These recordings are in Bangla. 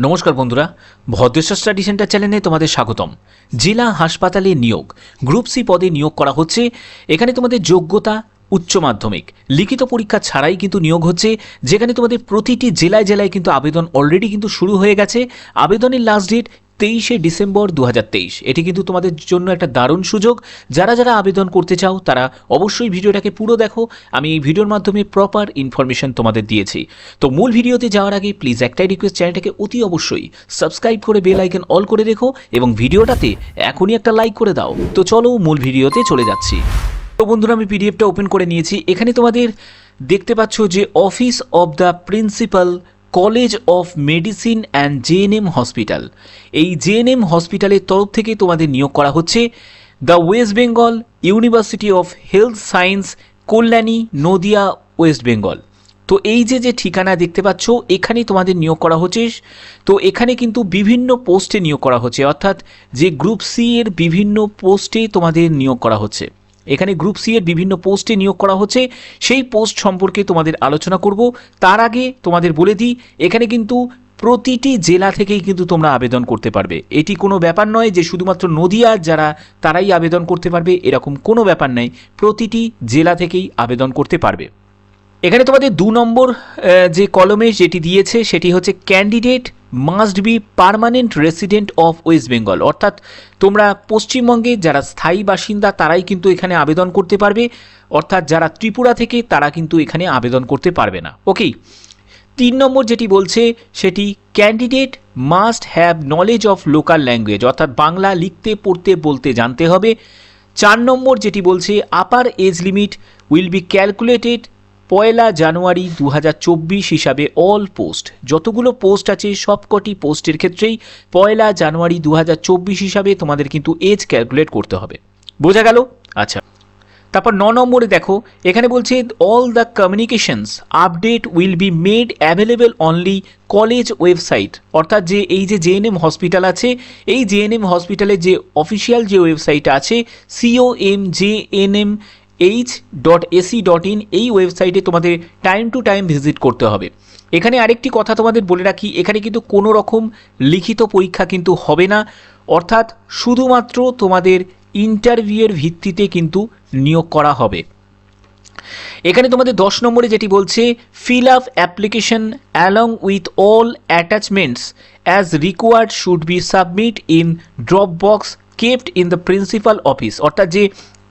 নমস্কার বন্ধুরা, ভদ্রেশ্বর স্টাডি সেন্টার চ্যানেলে তোমাদের স্বাগতম। জেলা হাসপাতালে নিয়োগ, গ্রুপ সি পদে নিয়োগ করা হচ্ছে। এখানে তোমাদের যোগ্যতা উচ্চ মাধ্যমিক। লিখিত পরীক্ষা ছাড়াই কিন্তু নিয়োগ হচ্ছে। যেখানে তোমাদের প্রতিটি জেলায় জেলায় কিন্তু আবেদন অলরেডি কিন্তু শুরু হয়ে গেছে। আবেদনের লাস্ট ডেট তেইশে ডিসেম্বর দু হাজার তেইশ। এটি কিন্তু তোমাদের জন্য একটা দারুণ সুযোগ। যারা যারা আবেদন করতে চাও, তারা অবশ্যই ভিডিওটাকে পুরো দেখো। আমি এই ভিডিওর মাধ্যমে প্রপার ইনফরমেশন তোমাদের দিয়েছি। তো মূল ভিডিওতে যাওয়ার আগে প্লিজ একটাই রিকোয়েস্ট চ্যানেলটাকে অতি অবশ্যই সাবস্ক্রাইব করে বেল আইকন অল করে রেখো এবং ভিডিওটাতে এখনই একটা লাইক করে দাও। তো চলো মূল ভিডিওতে চলে যাচ্ছি। তো বন্ধুরা, আমি পিডিএফটা ওপেন করে নিয়েছি। এখানে তোমাদের দেখতে পাচ্ছ যে office of the principal college of medicine and JNM hospital এই জেএনএম হসপিটালের তরফ থেকে তোমাদের নিয়োগ করা হচ্ছে the West Bengal university of health science Kalyani, Nadia West Bengal তো এই যে যে ঠিকানা দেখতে পাচ্ছ, এখানেই তোমাদের নিয়োগ করা হচ্ছে। তো এখানে কিন্তু বিভিন্ন পোস্টে নিয়োগ করা হচ্ছে। অর্থাৎ যে গ্রুপ সি এর বিভিন্ন পোস্টে তোমাদের নিয়োগ করা হচ্ছে। এখানে গ্রুপ সি এর বিভিন্ন পোস্টে নিয়োগ করা হচ্ছে। সেই পোস্ট সম্পর্কে তোমাদের আলোচনা করব। তার আগে তোমাদের বলে দিই, এখানে কিন্তু প্রতিটি জেলা থেকেই কিন্তু তোমরা আবেদন করতে পারবে। এটি কোনো ব্যাপার নয় যে শুধুমাত্র নদিয়ার যারা, তারাই আবেদন করতে পারবে। এরকম কোনো ব্যাপার নেই। প্রতিটি জেলা থেকেই আবেদন করতে পারবে। এখানে তোমাদের দু নম্বর যে কলমে যেটি দিয়েছে, সেটি হচ্ছে candidate must be permanent resident of West Bengal অর্থাৎ তোমরা পশ্চিমবঙ্গে যারা স্থায়ী বাসিন্দা, তারাই কিন্তু এখানে আবেদন করতে পারবে। অর্থাৎ যারা ত্রিপুরা থেকে, তারা কিন্তু এখানে আবেদন করতে পারবে না। ওকে তিন নম্বর যেটি বলছে, সেটি candidate must have knowledge of local language অর্থাৎ বাংলা লিখতে, পড়তে, বলতে জানতে হবে। চার নম্বর যেটি বলছে upper age limit will be calculated পয়লা জানুয়ারি দু হাজার চব্বিশ হিসাবে অল পোস্ট যতগুলো পোস্ট আছে, সবকটি পোস্টের ক্ষেত্রেই পয়লা জানুয়ারি দু হাজার চব্বিশ হিসাবে তোমাদের কিন্তু এজ ক্যালকুলেট করতে হবে। বোঝা গেল? আচ্ছা। তারপর ন নম্বরে দেখো, এখানে বলছে all the communications update will be made available only college website অর্থাৎ যে এই যে জেএনএম হসপিটাল আছে, এই জেএনএম হসপিটালের যে অফিসিয়াল যে ওয়েবসাইট আছে CO M J N M H dot AC dot in এই ওয়েবসাইটে তোমাদের টাইম টু টাইম ভিজিট করতে হবে। এখানে আরেকটি কথা তোমাদের বলে রাখি, এখানে কিন্তু কোনো রকম লিখিত পরীক্ষা কিন্তু হবে না। অর্থাৎ শুধুমাত্র তোমাদের ইন্টারভিউয়ের ভিত্তিতে কিন্তু নিয়োগ করা হবে। এখানে তোমাদের দশ নম্বরে যেটি বলছে fill up application along with all attachments as required should be submit in drop box kept in the principal office অর্থাৎ যে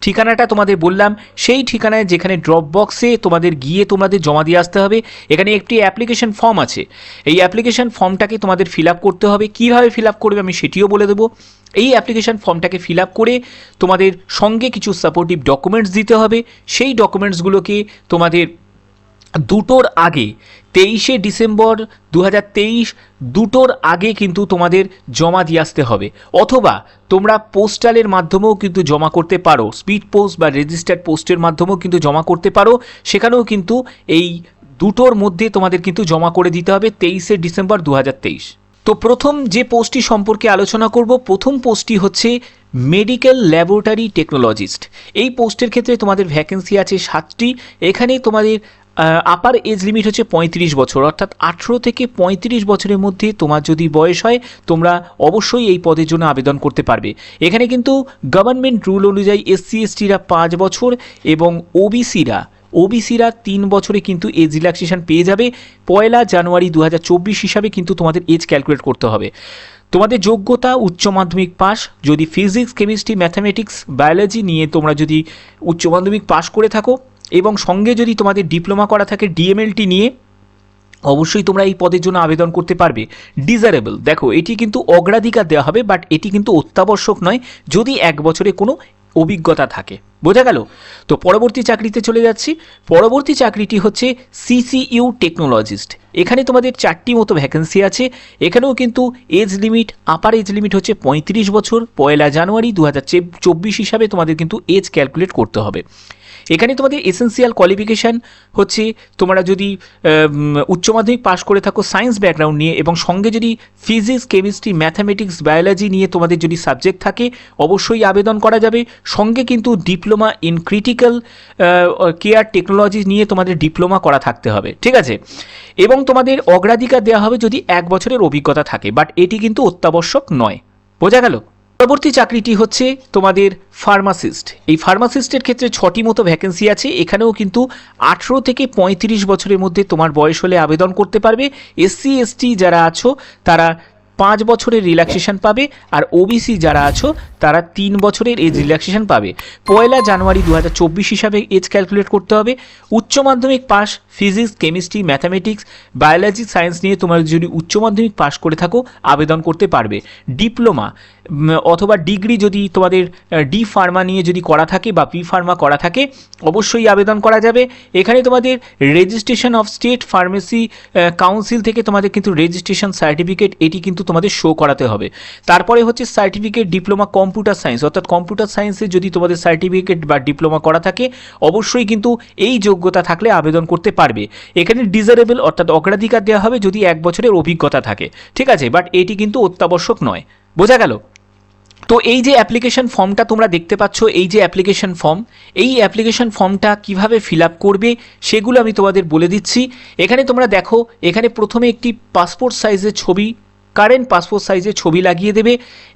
ঠিকানাটা তোমাদের বললাম, সেই ঠিকানায় যেখানে ড্রপ বক্সে তোমাদের গিয়ে তোমাদের জমা দিয়ে আসতে হবে, এখানে একটি অ্যাপ্লিকেশন ফর্ম আছে। এই অ্যাপ্লিকেশন ফর্মটাকে তোমাদের ফিল করতে হবে। কীভাবে ফিল করবে আমি সেটিও বলে দেবো। এই অ্যাপ্লিকেশন ফর্মটাকে ফিল করে তোমাদের সঙ্গে কিছু সাপোর্টিভ ডকুমেন্টস দিতে হবে। সেই ডকুমেন্টসগুলোকে তোমাদের দুটোর আগে, তেইশে ডিসেম্বর দু হাজার তেইশ, দুটোর আগে কিন্তু তোমাদের জমা দিয়ে আসতে হবে। অথবা তোমরা পোস্টালের মাধ্যমেও কিন্তু জমা করতে পারো, স্পিড পোস্ট বা রেজিস্টার্ড পোস্টের মাধ্যমেও কিন্তু জমা করতে পারো। সেখানেও কিন্তু এই দুটোর মধ্যে তোমাদের কিন্তু জমা করে দিতে হবে তেইশে ডিসেম্বর দু হাজার তেইশ। তো প্রথম যে পোস্টটি সম্পর্কে আলোচনা করব, প্রথম পোস্টটি হচ্ছে মেডিকেল ল্যাবরেটরি টেকনোলজিস্ট। এই পোস্টের ক্ষেত্রে তোমাদের ভ্যাকেন্সি আছে সাতটি। এখানে তোমাদের আপার এজ লিমিট হচ্ছে পঁয়ত্রিশ বছর, অর্থাৎ আঠেরো থেকে পঁয়ত্রিশ বছরের মধ্যে তোমার যদি বয়স হয়, তোমরা অবশ্যই এই পদের জন্য আবেদন করতে পারবে। এখানে কিন্তু গভর্নমেন্ট রুল অনুযায়ী এসসি এসটিরা পাঁচ বছর এবং ওবিসিরা ওবিসিরা তিন বছরে কিন্তু এজ রিল্যাক্সেশন পেয়ে যাবে। পয়লা জানুয়ারি দু হাজার চব্বিশ হিসাবে কিন্তু তোমাদের এজ ক্যালকুলেট করতে হবে। তোমাদের যোগ্যতা উচ্চ মাধ্যমিক পাস যদি ফিজিক্স কেমিস্ট্রি ম্যাথামেটিক্স বায়োলজি নিয়ে তোমরা যদি উচ্চ মাধ্যমিক পাস করে থাকো এবং সঙ্গে যদি তোমাদের ডিপ্লোমা করা থাকে ডিএমএলটি নিয়ে, অবশ্যই তোমরা এই পদের জন্য আবেদন করতে পারবে। ডিজারেবল, দেখো, এটি কিন্তু অগ্রাধিকার দেওয়া হবে, বাট এটি কিন্তু অত্যাবশ্যক নয়, যদি এক বছরে কোনো অভিজ্ঞতা থাকে। বোঝা গেল? তো পরবর্তী চাকরিতে চলে যাচ্ছি। পরবর্তী চাকরিটি হচ্ছে সিসিইউ টেকনোলজিস্ট। এখানে তোমাদের চারটি মতো ভ্যাকেন্সি আছে। এখানেও কিন্তু age limit, upper age limit হচ্ছে পঁয়ত্রিশ বছর, পয়লা জানুয়ারি দু চব্বিশ হিসাবে তোমাদের কিন্তু এজ ক্যালকুলেট করতে হবে। এখানে তোমাদের এসেন্সিয়াল কোয়ালিফিকেশান হচ্ছে তোমরা যদি উচ্চ মাধ্যমিক পাশ করে থাকো সায়েন্স ব্যাকগ্রাউন্ড নিয়ে এবং সঙ্গে যদি ফিজিক্স কেমিস্ট্রি ম্যাথামেটিক্স বায়োলজি নিয়ে তোমাদের যদি সাবজেক্ট থাকে, অবশ্যই আবেদন করা যাবে। সঙ্গে কিন্তু diploma in critical care technology নিয়ে তোমাদের ডিপ্লোমা করা থাকতে হবে, ঠিক আছে? এবং তোমাদের অগ্রাধিকার দেওয়া হবে যদি এক বছরের অভিজ্ঞতা থাকে বাট এটি কিন্তু অত্যাবশ্যক নয়। বোঝা গেল? পরবর্তী চাকরিটি হচ্ছে তোমাদের ফার্মাসিস্ট। এই ফার্মাসিস্টের ক্ষেত্রে ছটি মতো ভ্যাকেন্সি আছে। এখানেও কিন্তু আঠেরো থেকে পঁয়ত্রিশ বছরের মধ্যে তোমার বয়স হলে আবেদন করতে পারবে। এসসি, এসটি যারা আছো, তারা পাঁচ বছরের রিল্যাক্সেশন পাবে আর ওবিসি যারা আছো, তারা তিন বছরের এজ রিল্যাক্সেশন পাবে। পয়লা জানুয়ারি দু হাজার চব্বিশ হিসাবে এজ ক্যালকুলেট করতে হবে। উচ্চ মাধ্যমিক pass physics chemistry mathematics biology science নিয়ে তোমরা যদি উচ্চ মাধ্যমিক পাস করে থাকো, আবেদন করতে পারবে। ডিপ্লোমা অথবা ডিগ্রি যদি তোমাদের ডি ফার্মা নিয়ে যদি করা থাকে বা পি ফার্মা করা থাকে, অবশ্যই আবেদন করা যাবে। এখানে তোমাদের registration of state pharmacy council থেকে তোমাদের কিন্তু রেজিস্ট্রেশন সার্টিফিকেট এটি কিন্তু তোমাদের শো করাতে হবে। তারপরে হচ্ছে সার্টিফিকেট ডিপ্লোমা কম্পিউটার সায়েন্স অর্থাৎ কম্পিউটার সায়েন্সে যদি তোমাদের সার্টিফিকেট বা ডিপ্লোমা করা থাকে, অবশ্যই কিন্তু এই যোগ্যতা থাকলে আবেদন করতে পারবে। এখানে ডিজারেবল অর্থাৎ অগ্রাধিকার দেওয়া হবে যদি এক বছরের অভিজ্ঞতা থাকে। ঠিক আছে? বাট এটি কিন্তু অত্যাবশ্যক নয়। বোঝা গেল? তো এই যে অ্যাপ্লিকেশন ফর্মটা তোমরা দেখতে পাচ্ছ, এই যে অ্যাপ্লিকেশন ফর্ম এই অ্যাপ্লিকেশন ফর্মটা কীভাবে ফিল আপ করবে সেগুলো আমি তোমাদের বলে দিচ্ছি। এখানে তোমরা দেখো, এখানে প্রথমে একটি পাসপোর্ট সাইজের ছবি কারেন্ট পাসপোর্ট সাইজে ছবি লাগিয়ে দেবে।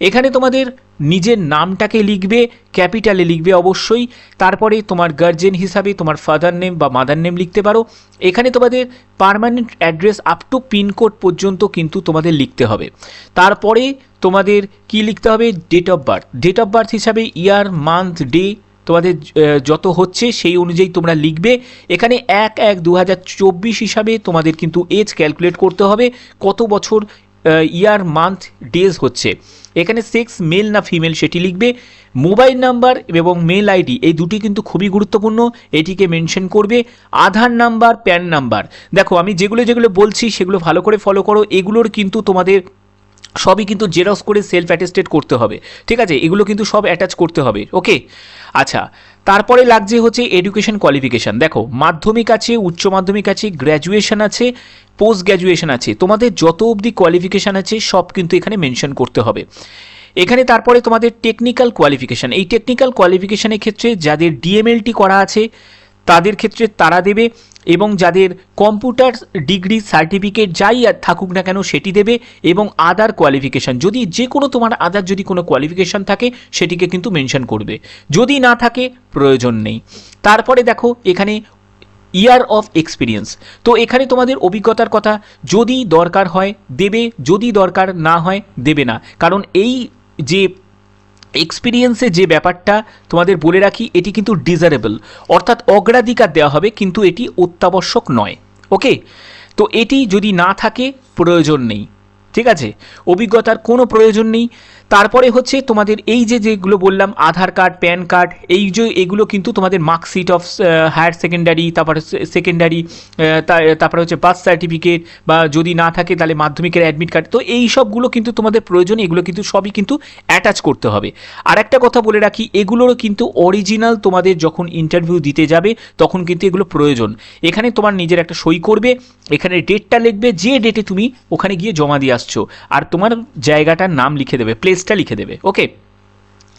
এখানে তোমাদের নিজের নামটাকে লিখবে, ক্যাপিটালে লিখবে অবশ্যই। তারপরে তোমার গার্জেন হিসাবে তোমার ফাদার নেম বা মাদার নেম লিখতে পারো। এখানে তোমাদের permanent address up to pincode পর্যন্ত কিন্তু তোমাদের লিখতে হবে। তারপরে তোমাদের কি লিখতে হবে? Date of birth date of birth হিসাবে ইয়ার মান্থ ডে তোমাদের যত হচ্ছে সেই অনুযায়ী তোমরা লিখবে। এখানে এক এক দু হিসাবে তোমাদের কিন্তু এজ ক্যালকুলেট করতে হবে। কত বছর ইয়ার মান্থ ডেজ হচ্ছে। এখানে সেক্স মেল না ফিমেল সেটি লিখবে। মোবাইল নাম্বার এবং মেল আইডি এই দুটি কিন্তু খুবই গুরুত্বপূর্ণ, এটিকে মেনশন করবে। আধার নাম্বার প্যান নাম্বার দেখো, আমি যেগুলো যেগুলো বলছি, সেগুলো ভালো করে ফলো করো। এগুলোর কিন্তু তোমাদের সবই কিন্তু জেরক্স করে সেলফ অ্যাটেস্টেড করতে হবে। ঠিক আছে? এগুলো কিন্তু সব অ্যাটাচ করতে হবে। ওকে আচ্ছা তারপরে লাগছে হচ্ছে এডুকেশন কোয়ালিফিকেশান দেখো, মাধ্যমিক আছে, উচ্চ মাধ্যমিক আছে গ্র্যাজুয়েশন আছে পোস্ট গ্র্যাজুয়েশন আছে। তোমাদের যত অবধি কোয়ালিফিকেশান আছে, সব কিন্তু এখানে মেনশন করতে হবে। এখানে তারপরে তোমাদের টেকনিক্যাল কোয়ালিফিকেশান এই টেকনিক্যাল কোয়ালিফিকেশানের ক্ষেত্রে যাদের ডিএমএলটি করা আছে, তাদের ক্ষেত্রে তারা দেবে এবং যাদের কম্পিউটার ডিগ্রি সার্টিফিকেট যাই থাকুক না কেন, সেটি দেবে এবং আদার কোয়ালিফিকেশান যদি যে কোনো তোমার আদার যদি কোনো কোয়ালিফিকেশান থাকে, সেটিকে কিন্তু মেনশন করবে। যদি না থাকে, প্রয়োজন নেই। তারপরে দেখো, এখানে ইয়ার অফ এক্সপিরিয়েন্স তো এখানে তোমাদের অভিজ্ঞতার কথা, যদি দরকার হয়, দেবে, যদি দরকার না হয়, দেবে না। কারণ এই যে এক্সপিরিয়েন্সে যে ব্যাপারটা তোমাদের বলে রাখি, এটি কিন্তু ডিজারেবল অর্থাৎ অগ্রাধিকার দেওয়া হবে, কিন্তু এটি অত্যাবশ্যক নয়। ওকে? তো এটি যদি না থাকে, প্রয়োজন নেই। ঠিক আছে? অভিজ্ঞতার কোনো প্রয়োজন নেই। তারপরে হচ্ছে তোমাদের এই যে যেগুলো বললাম, আধার কার্ড, প্যান কার্ড, এই যে এগুলো কিন্তু তোমাদের মার্কশিট অফ হায়ার সেকেন্ডারি, তারপরে সেকেন্ডারি তারপরে হচ্ছে বার্থ সার্টিফিকেট বা যদি না থাকে তাহলে মাধ্যমিকের অ্যাডমিট কার্ড। তো এই সবগুলো কিন্তু তোমাদের প্রয়োজন, এগুলো কিন্তু সবই কিন্তু অ্যাটাচ করতে হবে। আর একটা কথা বলে রাখি, এগুলোরও কিন্তু অরিজিনাল তোমাদের যখন ইন্টারভিউ দিতে যাবে, তখন কিন্তু এগুলো প্রয়োজন। এখানে তোমার নিজের একটা সই করবে, এখানে ডেটটা লিখবে, যে ডেটে তুমি ওখানে গিয়ে জমা দিয়ে আসছো। আর তোমার জায়গাটার নাম লিখে দেবে প্লেসটা লিখে দেবে। ওকে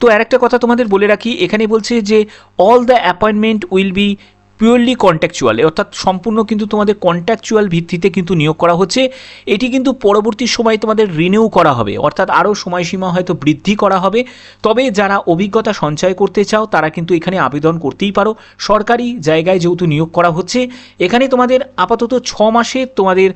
তো আর একটা কথা তোমাদের বলে রাখি, এখানে বলছে যে all the appointment will be purely contractual অর্থাৎ সম্পূর্ণ কিন্তু তোমাদের কন্ট্যাকচুয়াল ভিত্তিতে কিন্তু নিয়োগ করা হচ্ছে। এটি কিন্তু পরবর্তী সময় তোমাদের রিনিউ করা হবে, অর্থাৎ আরও সময়সীমা হয়তো বৃদ্ধি করা হবে। তবে যারা অভিজ্ঞতা সঞ্চয় করতে চাও, তারা কিন্তু এখানে আবেদন করতেই পারো। সরকারি জায়গায় যেহেতু নিয়োগ করা হচ্ছে, এখানে তোমাদের আপাতত ছ মাসে তোমাদের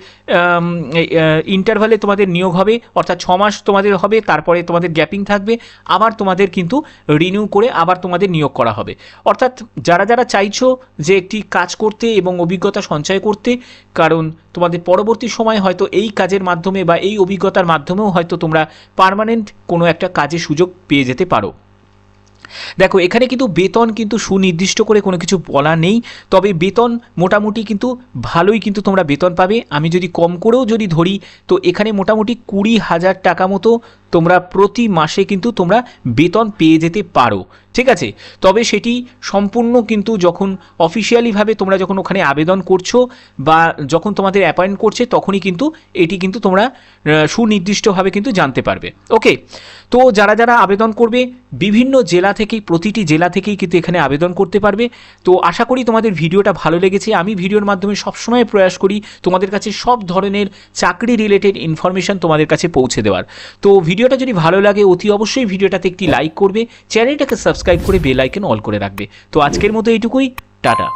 ইন্টারভালে তোমাদের নিয়োগ হবে, অর্থাৎ ছ মাস তোমাদের হবে, তারপরে তোমাদের গ্যাপিং থাকবে, আবার তোমাদের কিন্তু রিনিউ করে আবার তোমাদের নিয়োগ করা হবে। অর্থাৎ যারা যারা চাইছো যে একটি কাজ করতে এবং অভিজ্ঞতা সঞ্চয় করতে, কারণ তোমাদের পরবর্তী সময় হয়তো এই কাজের মাধ্যমে বা এই অভিজ্ঞতার মাধ্যমেও হয়তো তোমরা পার্মানেন্ট কোনো একটা কাজের সুযোগ পেয়ে যেতে পারো। দেখো, এখানে কিন্তু বেতন কিন্তু সুনির্দিষ্ট করে কোনো কিছু বলা নেই, তবে বেতন মোটামুটি কিন্তু ভালোই কিন্তু তোমরা বেতন পাবে। আমি যদি কম করেও যদি ধরি, তো এখানে মোটামুটি কুড়ি হাজার টাকা মতো তোমরা প্রতি মাসে কিন্তু তোমরা বেতন পেয়ে যেতে পারো, ঠিক আছে? তবে সেটি সম্পূর্ণ কিন্তু যখন অফিসিয়ালিভাবে তোমরা যখন ওখানে আবেদন করছ বা যখন তোমাদের অ্যাপয়েন্ট করছে, তখনই কিন্তু এটি কিন্তু তোমরা সুনির্দিষ্টভাবে কিন্তু জানতে পারবে। ওকে তো যারা যারা আবেদন করবে, বিভিন্ন জেলা থেকেই প্রতিটি জেলা থেকেই কিন্তু এখানে আবেদন করতে পারবে। তো আশা করি তোমাদের ভিডিওটা ভালো লেগেছে। আমি ভিডিওর মাধ্যমে সবসময় প্রয়াস করি তোমাদের কাছে সব ধরনের চাকরি রিলেটেড ইনফরমেশন তোমাদের কাছে পৌঁছে দেওয়ার। তো ভিডিওটা যদি ভালো লাগে, অতি অবশ্যই ভিডিওটাতে একটি লাইক করবে, চ্যানেলটাকে সাবস্ক্রাইব করে বেল আইকন অল করে রাখবে। তো আজকের মতো এইটুকুই, টাটা।